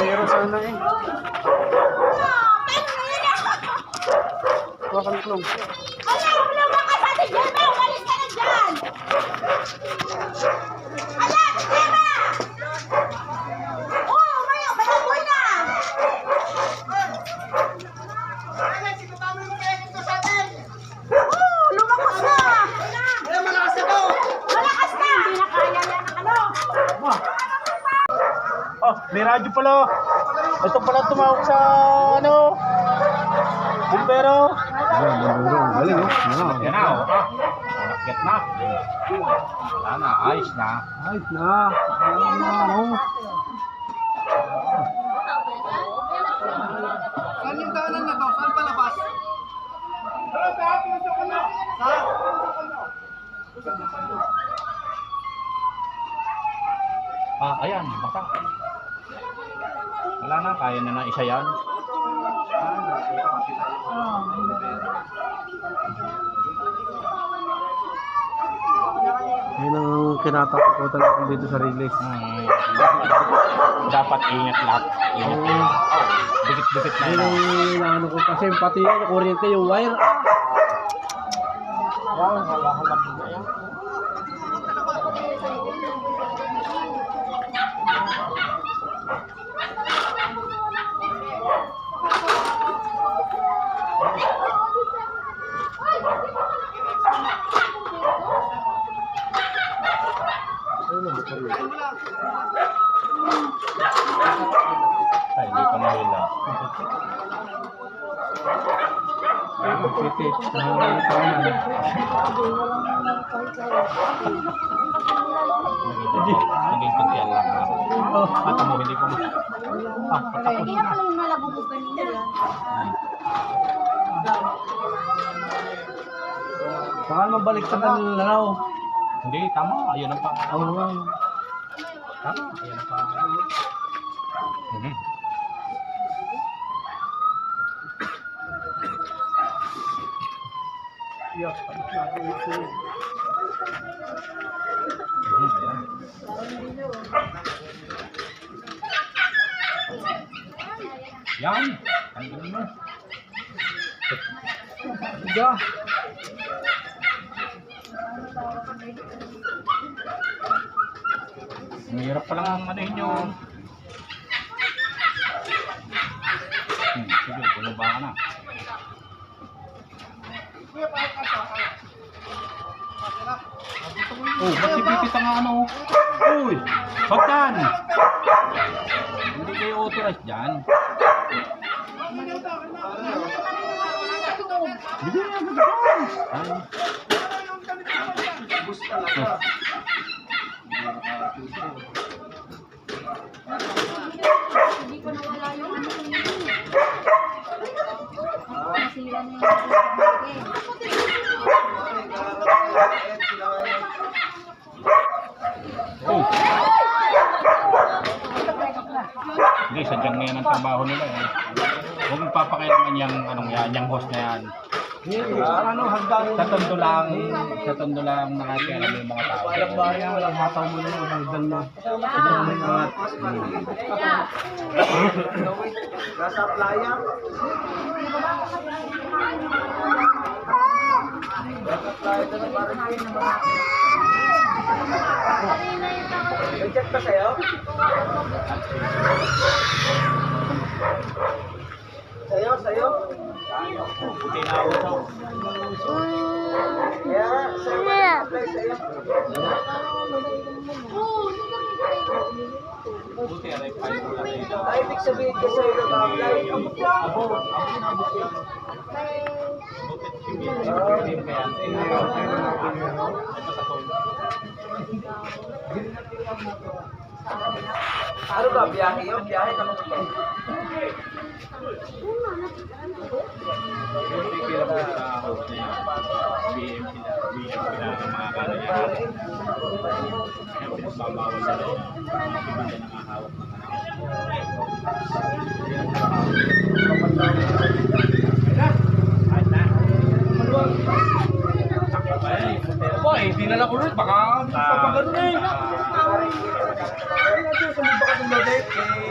Pero sana eh. Wakan klong. Ala, wala mga kasati dyan ba? Umalis ka na dyan! Ala, Emma! Oh, may radyo pala. Ito pala tumawag sa ano? Bumbero. Bumbero, galing oh. Yan na, oh. Nakit na. Wala na, ayos na. Ayos na. Ayos na, ano? Saan yung daanan na to? Saan palabas? Ah, baka. Wala na, kaya na na isa yan. Yun ang kinatakutan ko dito sa release. Hmm. Dapat ingat lahat. Ingat. Oh, dikit-dikit na Yun ang inaano ko kasi pati yung kuryente, yung wire. Wow, na mahila. City, nangangalit ako na. Naging, naging kuntiyan lang. Mata mo, hindi ko ma... Ah, patapos Kaya na. pala yung malabog kanina. Baka naman balik sa Lanao. Hindi, tama. Ayun ang pa. Oo. Tama. Ayun ang pa. Mhm. Ayan. Yan. Ano mo? Diga. Ang hirap pa lang ang ano yun. Hmm, sige, bumaba ka na. Oh, ba't si Pipit ang ano? Uy, pagtan! Hindi kayo authorized dyan. Bigyan niya dyan! Ay. Oh. Hindi ko nawala yung ano. Nasira. Hindi, sadyang ngayon ang trabaho nila eh. Huwag papakailangan yung, anong yan, yung host na yan. Ano, hagdan. Sa tondo lang, sa tondo lang nakakialam yung mga tao. Walang bayan, walang hataw mo na yung hagdan mo. Hagdan mo angat. Nasa playa? Nasa playa na parang May chat pa sa'yo? Ay, ibig sabihin sa'yo nag-apply. Abo, abo nabot yan. Buti, ano ba, biyahe yun? Biyahe na kung ito. Yung pipila ko sa house niya, BM sila, BM sila ng mga kala niya. Kaya pinagbabawal na rin. Iba na nakahawak ng anak. Ay, hindi na lang ulit. Baka, baka ganun eh. Hindi na ito, ka ng babe. Eh,